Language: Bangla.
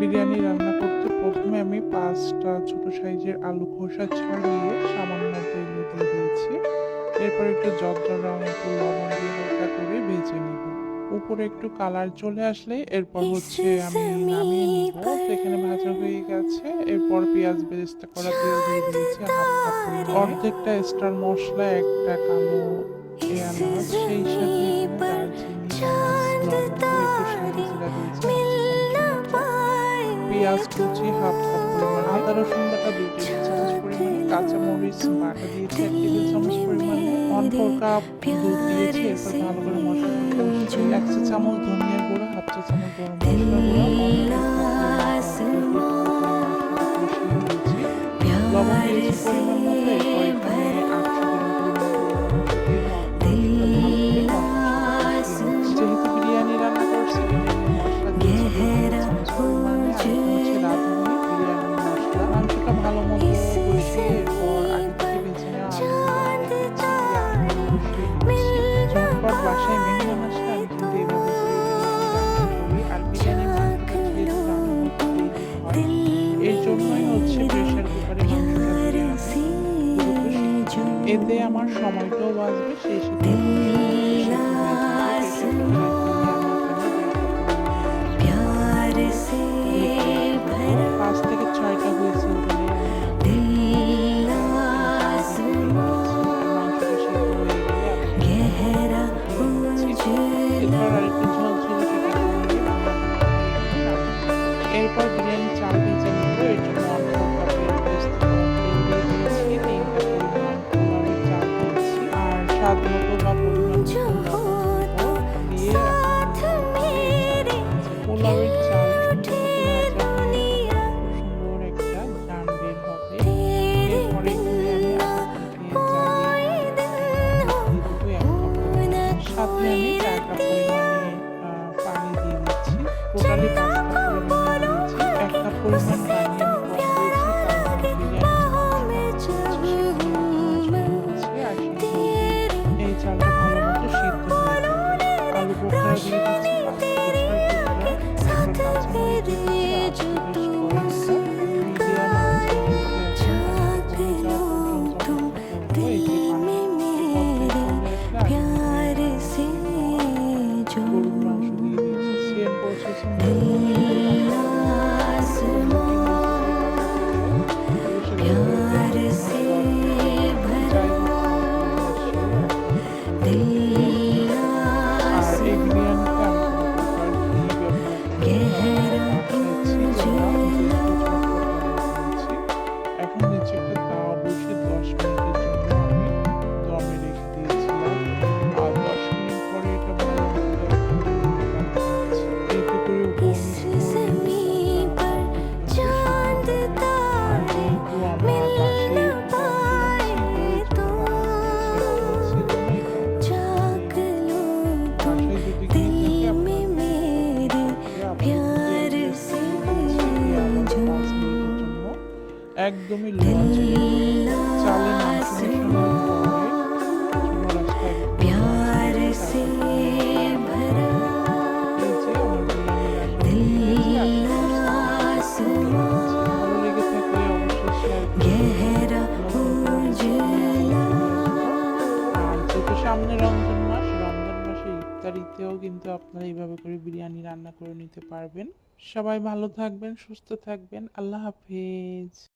বিরিয়ানি রান্না করতে প্রথমে আমি পাঁচটা ছোট সাইজের আলু খোসা ছাড়িয়ে সামান্য তেলে দিয়ে দিয়েছি। এরপর একটু জর্জরা মতো লবণ দিয়ে হালকা করে ভেজে নিব। উপরে একটু কালার চলে আসলে এরপর হচ্ছে আমি নামিয়ে নিব। এখানে ভাজা হয়ে গেছে। এরপর পেঁয়াজ বেরেস্তা করা তেল দিয়ে দিয়েছি হাফ কাপ অর্ধেকটা স্টার মশলা একটা কালো এলাচ সেই সাথে দারচিনি লবঙ্গ, একটু সাদা জিরা দিয়েছি। পেঁয়াজ কুচি হাফ কাপ পরিমাণ আদা রসুন বাটা দুই টেবিল চামচ পরিমাণ কাঁচা মরিচ বাটা দিয়েছি এক টেবিল চামচ পরিমাণ ওয়ান ফোর কাপ দুধ দিয়েছি। এরপর ভালো করে মশলা এক চা চামচ ধনিয়া গুঁড়ো হাফ চা চামচ গরম মশলা গুঁড়া এর জন্যই হচ্ছে প্রেশার কুকারে মাংসটা এতে আমার সময়টাও বাঁচবে সেই সাথে সাথে আমি চার কাপ পরিমাণে পানি দিয়ে দিচ্ছি। টোটালি এখন নিচে একটা একদমই সামনে কিন্তু আপনারা এইভাবে করে বিরিয়ানি রান্না করে নিতে পারবেন। সবাই ভালো থাকবেন সুস্থ থাকবেন। আল্লাহ হাফেজ।